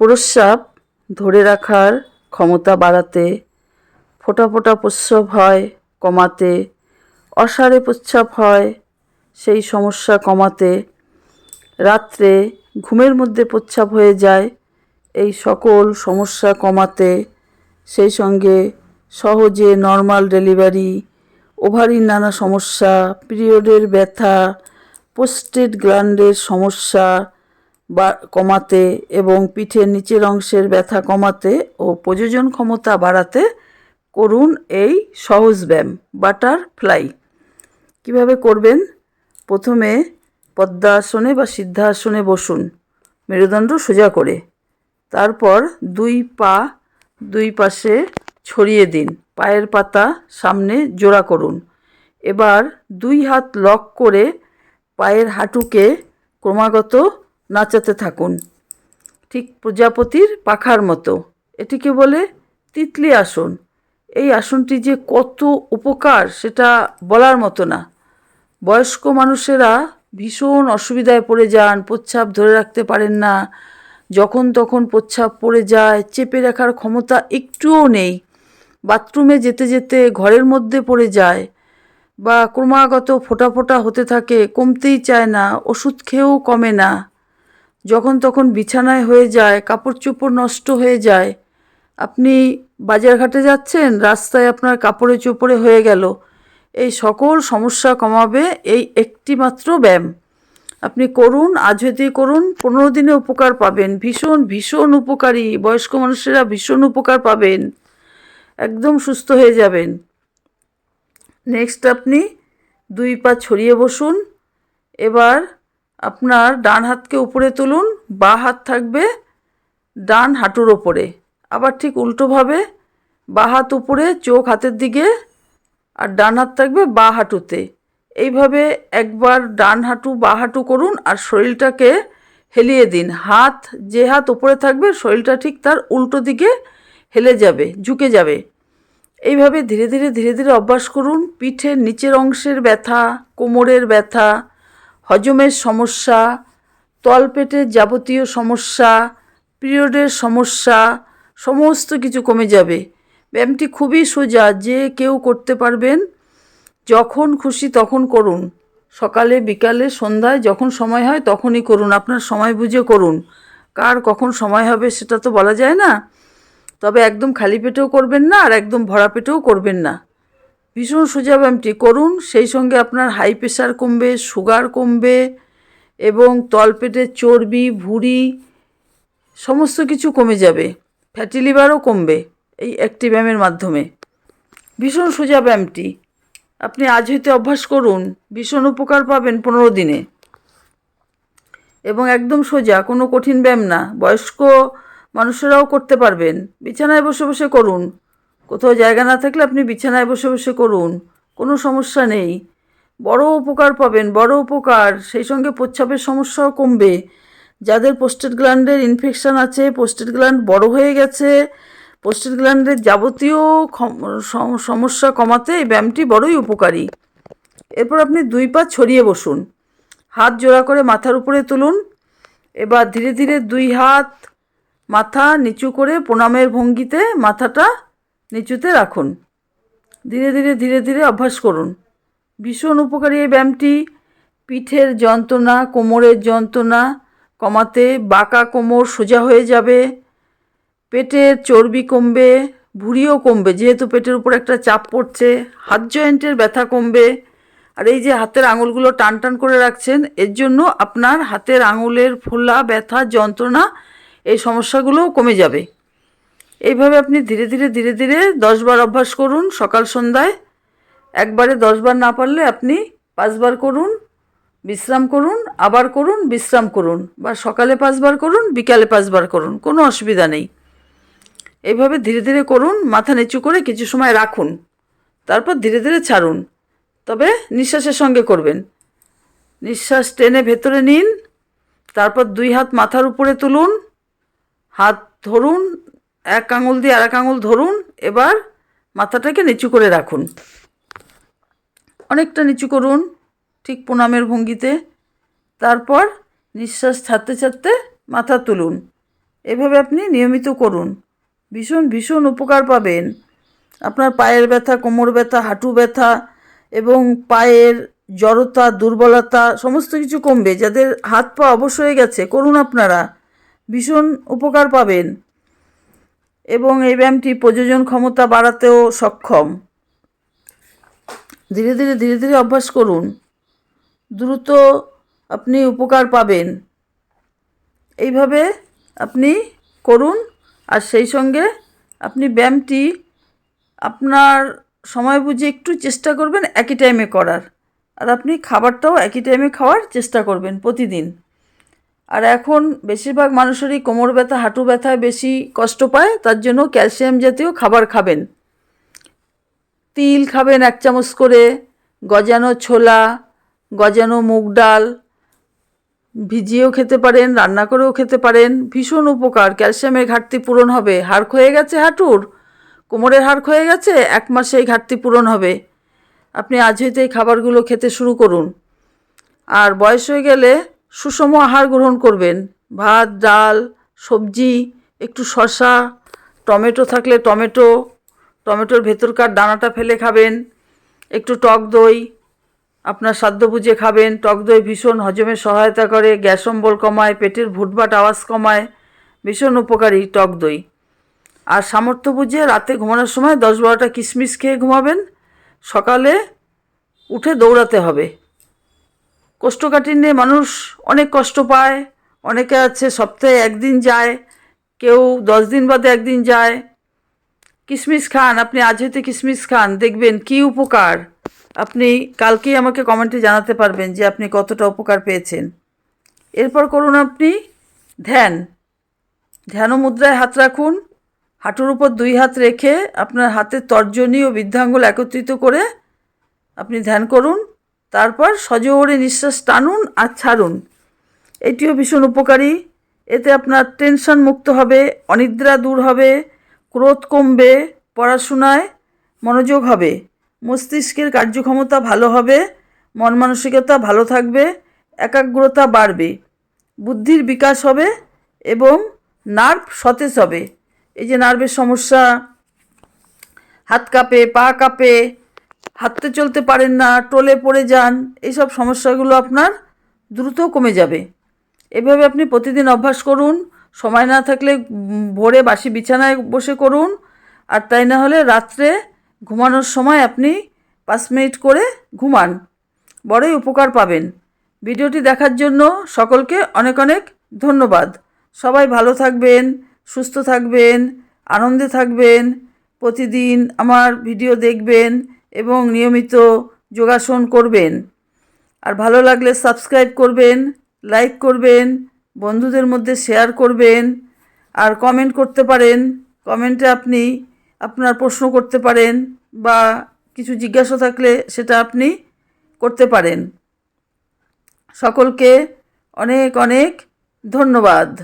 প্রস্রাব ধরে রাখার ক্ষমতা বাড়াতে, ফোটা ফোটা প্রস্রাব হয় কমাতে অসারে প্রস্রাব হয় সেই সমস্যা কমাতে, রাত্রে ঘুমের মধ্যে প্রস্রাব হয়ে যায় এই সকল সমস্যা কমাতে, সেই সঙ্গে সহজে নর্মাল ডেলিভারি ওভারির নানা সমস্যা পিরিয়ডের ব্যথা পোস্টেড গ্ল্যান্ডের সমস্যা বা কমাতে এবং পিঠের নিচের অংশের ব্যথা কমাতে ও প্রযোজন ক্ষমতা বাড়াতে করুন এই সহজ ব্যায়াম বাটারফ্লাই কীভাবে করবেন? প্রথমে পদ্মাসনে বা সিদ্ধাসনে বসুন, মেরুদণ্ড সোজা করে। তারপর দুই পা দুই পাশে ছড়িয়ে দিন, পায়ের পাতা সামনে জোড়া করুন। এবার দুই হাত লক করে পায়ের হাঁটুকে ক্রমাগত নাচাতে থাকুন। ঠিক প্রজাপতির পাখার মতো। এটিকে বলে তিতলি আসন। এই আসনটি যে কত উপকার, সেটা বলার মতো না। বয়স্ক মানুষেরা ভীষণ অসুবিধায় পড়ে যান, প্রচ্ছাপ ধরে রাখতে পারেন না। যখন তখন প্রচ্ছাপ পড়ে যায়, চেপে রাখার ক্ষমতা একটুও নেই। বাথরুমে যেতে যেতে ঘরের মধ্যে পড়ে যায় বা ক্রমাগত ফোঁটা ফোঁটা হতে থাকে, কমতেই চায় না, ওষুধ খেয়েও কমে না। যখন তখন বিছানায় হয়ে যায় কাপড় চোপড় নষ্ট হয়ে যায়। আপনি বাজারঘাটে যাচ্ছেন, রাস্তায় আপনার কাপড়ে চোপড়ে হয়ে গেল। এই সকল সমস্যা কমাবে এই একটি মাত্র ব্যায়াম। আপনি করুন, আজ হইতেই করুন, পনেরো দিনে উপকার পাবেন। ভীষণ ভীষণ উপকারী, বয়স্ক মানুষেরা ভীষণ উপকার পাবেন। একদম সুস্থ হয়ে যাবেন। নেক্সট আপনি দুই পা ছড়িয়ে বসুন। এবার আপনার ডান হাতকে উপরে তুলুন, বা হাত থাকবে ডান হাঁটুর ওপরে। আবার ঠিক উল্টোভাবে বা হাত উপরে, চোখ হাতের দিকে, আর ডান হাত থাকবে বা হাঁটুতে। এইভাবে একবার ডান হাঁটু, বা হাঁটু করুন, আর শরীরটাকে হেলিয়ে দিন। হাত, যে হাত উপরে থাকবে, শরীরটা ঠিক তার উল্টো দিকে হেলে যাবে, ঝুঁকে যাবে। এইভাবে ধীরে ধীরে ধীরে ধীরে অভ্যাস করুন। পিঠের নিচের অংশের ব্যথা, কোমরের ব্যথা হজমের সমস্যা, তলপেটের যাবতীয় সমস্যা, পিরিয়ডের সমস্যা, সমস্ত কিছু কমে যাবে। ব্যায়ামটি খুবই সোজা, যে কেউ করতে পারবেন, যখন খুশি তখন করুন। সকালে, বিকালে, সন্ধ্যায় যখন সময় হয় তখনই করুন। আপনার সময় বুঝে করুন। কার কখন সময় হবে সেটা তো বলা যায় না। তবে একদম খালি পেটেও করবেন না আর একদম ভরা পেটেও করবেন না। ভীষণ সোজা ব্যায়ামটি করুন, সেই সঙ্গে আপনার হাই প্রেশার কমবে সুগার কমবে এবং তলপেটের চর্বি, ভুঁড়ি সমস্ত কিছু কমে যাবে ফ্যাটি লিভারও কমবে এই একটি ব্যায়ামের মাধ্যমে। ভীষণ সোজা ব্যায়ামটি। আপনি আজ হইতে অভ্যাস করুন, ভীষণ উপকার পাবেন পনেরো দিনে। এবং একদম সোজা, কোনো কঠিন ব্যায়াম না, বয়স্ক মানুষেরাও করতে পারবেন। বিছানায় বসে বসে করুন। কোথাও জায়গা না থাকলে আপনি বিছানায় বসে বসে করুন, কোনো সমস্যা নেই। বড় উপকার পাবেন, বড় উপকার। সেই সঙ্গে প্রচ্ছাপের সমস্যাও কমবে। যাদের পোস্টেড গ্ল্যান্ডের ইনফেকশান আছে পোস্টেড গ্ল্যান্ড বড় হয়ে গেছে পোস্টেড গ্ল্যান্ডের যাবতীয় সমস্যা কমাতে এই ব্যায়ামটি বড়ই উপকারী। এরপর আপনি দুই পা ছড়িয়ে বসুন। হাত জোড়া করে মাথার উপরে তুলুন। এবার ধীরে ধীরে দুই হাত মাথা নিচু করে প্রণামের ভঙ্গিতে মাথাটা নিচুতে রাখুন। ধীরে ধীরে ধীরে ধীরে অভ্যাস করুন। ভীষণ উপকারী এই ব্যায়ামটি। পিঠের যন্ত্রণা, কোমরের যন্ত্রণা কমাতে বাঁকা কোমর সোজা হয়ে যাবে। পেটের চর্বি কমবে, ভুঁড়িও কমবে, যেহেতু পেটের উপর একটা চাপ পড়ছে, হাত জয়েন্টের ব্যথা কমবে। আর এই যে হাতের আঙুলগুলো টান টান করে রাখছেন, এর জন্য আপনার হাতের আঙুলের ফোলা ব্যথা, যন্ত্রণা এই সমস্যাগুলোও কমে যাবে। এইভাবে আপনি ধীরে ধীরে ধীরে ধীরে দশবার অভ্যাস করুন সকাল সন্ধ্যায়। একবারে দশবার না পারলে আপনি পাঁচবার করুন, বিশ্রাম করুন, আবার করুন, বিশ্রাম করুন বা সকালে পাঁচবার করুন, বিকালে পাঁচবার করুন, কোনো অসুবিধা নেই। এইভাবে ধীরে ধীরে করুন, মাথা নিচু করে কিছু সময় রাখুন, তারপর ধীরে ধীরে ছাড়ুন। তবে নিঃশ্বাসের সঙ্গে করবেন। নিঃশ্বাস টেনে ভেতরে নিন, তারপর দুই হাত মাথার উপরে তুলুন, হাত ধরুন এক আঙুল দিয়ে আর এক আঙুল ধরুন, এবার মাথাটাকে নিচু করে রাখুন। অনেকটা নিচু করুন, ঠিক প্রণামের ভঙ্গিতে। তারপর নিঃশ্বাস ছাড়তে ছাড়তে মাথা তুলুন। এভাবে আপনি নিয়মিত করুন। ভীষণ ভীষণ উপকার পাবেন। আপনার পায়ের ব্যথা, কোমর ব্যথা, হাঁটু ব্যথা এবং পায়ের জড়তা, দুর্বলতা, সমস্ত কিছু কমবে। যাদের হাত পা অবশ হয়ে গেছে, করুন আপনারা। ভীষণ উপকার পাবেন। এবং এই ব্যায়ামটি প্রযোজন ক্ষমতা বাড়াতেও সক্ষম। ধীরে ধীরে ধীরে ধীরে অভ্যাস করুন। দ্রুত আপনি উপকার পাবেন। এইভাবে আপনি করুন আর সেই সঙ্গে আপনি ব্যায়ামটি আপনার সময় বুঝে একটু চেষ্টা করবেন একই টাইমে করার। আর আপনি খাবারটাও একই টাইমে খাওয়ার চেষ্টা করবেন প্রতিদিন। আর এখন বেশিরভাগ মানুষেরই কোমর ব্যথা, হাঁটু ব্যথায় বেশি কষ্ট পায়, তার জন্য ক্যালসিয়াম জাতীয় খাবার খাবেন। তিল খাবেন এক চামচ করে, গজানো ছোলা, গজানো মুগ ডাল, ভিজিয়েও খেতে পারেন, রান্না করেও খেতে পারেন, ভীষণ উপকার, ক্যালসিয়ামের ঘাটতি পূরণ হবে। হাড় ক্ষয়ে গেছে হাঁটুর? কোমরের হাড় ক্ষয়ে গেছে? এক মাসে এই ঘাটতি পূরণ হবে। আপনি আজ হইতে এই খাবারগুলো খেতে শুরু করুন। আর বয়স হয়ে গেলে সুষম আহার গ্রহণ করবেন। ভাত, ডাল, সবজি, একটু শসা, টমেটো থাকলে টমেটো, টমেটোর ভেতরকার দানাটা ফেলে খাবেন, একটু টক দই, আপনার সাধ্য বুঝে খাবেন, টক দই ভীষণ হজমে সহায়তা করে, গ্যাস অম্বল কমায়, পেটের ভুটভাট আওয়াজ কমায়, ভীষণ উপকারী টক দই। আর সামর্থ্য বুঝে রাতে ঘুমানোর সময় দশ বারোটা কিশমিশ খেয়ে ঘুমাবেন, সকালে উঠে দৌড়াতে হবে। কোষ্ঠকাঠিন্যে মানুষ অনেক কষ্ট পায়, অনেকে আছে সপ্তাহে একদিন যায়, কেউ দশ দিন বাদে একদিন যায়। কিশমিশ খান, আপনি আজ হইতে কিশমিশ খান, দেখবেন কি উপকার। আপনি কালকেই আমাকে কমেন্টে জানাতে পারবেন যে আপনি কতটা উপকার পেয়েছেন। এরপর করুন আপনি ধ্যান। ধ্যান মুদ্রায় হাত রাখুন, হাঁটুর উপর দুই হাত রেখে আপনার হাতের তর্জনী ও বৃদ্ধাঙ্গুল একত্রিত করে আপনি ধ্যান করুন। তারপর সজোরে নিঃশ্বাস টানুন আর ছাড়ুন। এটিও ভীষণ উপকারী। এতে আপনার টেনশন মুক্ত হবে, অনিদ্রা দূর হবে, ক্রোধ কমবে, পড়াশোনায় মনোযোগ হবে, মস্তিষ্কের কার্যক্ষমতা ভালো হবে, মন মানসিকতা ভালো থাকবে, একাগ্রতা বাড়বে, বুদ্ধির বিকাশ হবে এবং নার্ভ সতেজ হবে। এই যে নার্ভের সমস্যা, হাত কাঁপে, পা কাঁপে হাঁটতে চলতে পারেন না টোলে পড়ে যান এইসব সমস্যাগুলো আপনার দ্রুত কমে যাবে। এভাবে আপনি প্রতিদিন অভ্যাস করুন, সময় না থাকলে ভোরে বাসি বিছানায় বসে করুন, আর তাই না হলে রাত্রে ঘুমানোর সময় আপনি পাঁচ মিনিট করে ঘুমান। বড়ই উপকার পাবেন। ভিডিওটি দেখার জন্য সকলকে অনেক অনেক ধন্যবাদ। সবাই ভালো থাকবেন, সুস্থ থাকবেন, আনন্দে থাকবেন, প্রতিদিন আমার ভিডিও দেখবেন এবং নিয়মিত যোগাসন করবেন। আর ভালো লাগলে সাবস্ক্রাইব করবেন, লাইক করবেন, বন্ধুদের মধ্যে শেয়ার করবেন, আর কমেন্ট করতে পারেন। কমেন্টে আপনি আপনার প্রশ্ন করতে পারেন বা কিছু জিজ্ঞাসা থাকলে সেটা আপনি করতে পারেন। সকলকে অনেক অনেক ধন্যবাদ।